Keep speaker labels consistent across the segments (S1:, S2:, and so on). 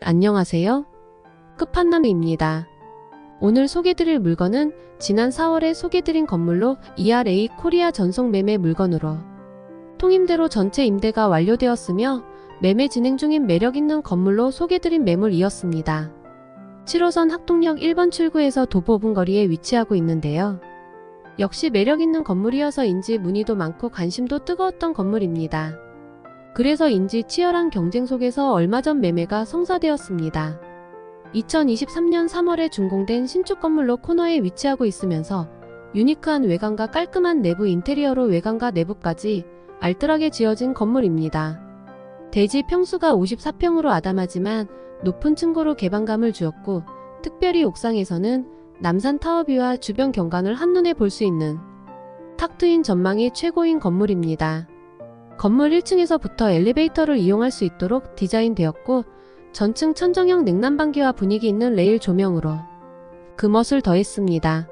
S1: 안녕하세요. 끝판남입니다. 오늘 소개드릴 물건은 지난 4월에 소개드린 건물로 ERA 코리아 전속 매매 물건으로 통임대로 전체 임대가 완료되었으며 매매 진행 중인 매력 있는 건물로 소개드린 매물이었습니다. 7호선 학동역 1번 출구에서 도보 5분 거리에 위치하고 있는데요. 역시 매력 있는 건물이어서인지 문의도 많고 관심도 뜨거웠던 건물입니다. 그래서인지 치열한 경쟁 속에서 얼마 전 매매가 성사되었습니다. 2023년 3월에 준공된 신축 건물로 코너에 위치하고 있으면서 유니크한 외관과 깔끔한 내부 인테리어로 외관과 내부까지 알뜰하게 지어진 건물입니다. 대지 평수가 54평으로 아담하지만 높은 층고로 개방감을 주었고 특별히 옥상에서는 남산 타워뷰와 주변 경관을 한눈에 볼 수 있는 탁 트인 전망이 최고인 건물입니다. 건물 1층에서부터 엘리베이터를 이용할 수 있도록 디자인되었고 전층 천정형 냉난방기와 분위기 있는 레일 조명으로 금멋을 더했습니다.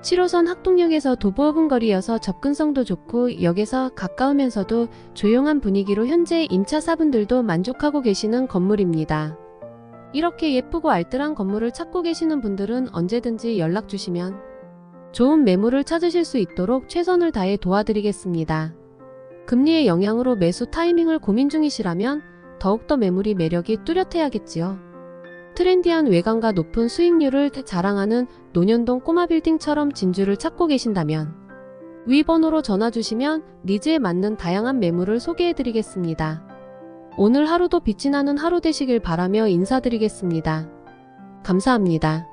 S1: 7호선 학동역에서 도보 5분 거리여서 접근성도 좋고 역에서 가까우면서도 조용한 분위기로 현재 임차사분들도 만족하고 계시는 건물입니다. 이렇게 예쁘고 알뜰한 건물을 찾고 계시는 분들은 언제든지 연락 주시면 좋은 매물을 찾으실 수 있도록 최선을 다해 도와드리겠습니다. 금리의 영향으로 매수 타이밍을 고민 중이시라면 더욱더 매물이 매력이 뚜렷해야겠지요. 트렌디한 외관과 높은 수익률을 자랑하는 논현동 꼬마 빌딩처럼 진주를 찾고 계신다면 위 번호로 전화 주시면 니즈에 맞는 다양한 매물을 소개해 드리겠습니다. 오늘 하루도 빛이 나는 하루 되시길 바라며 인사드리겠습니다. 감사합니다.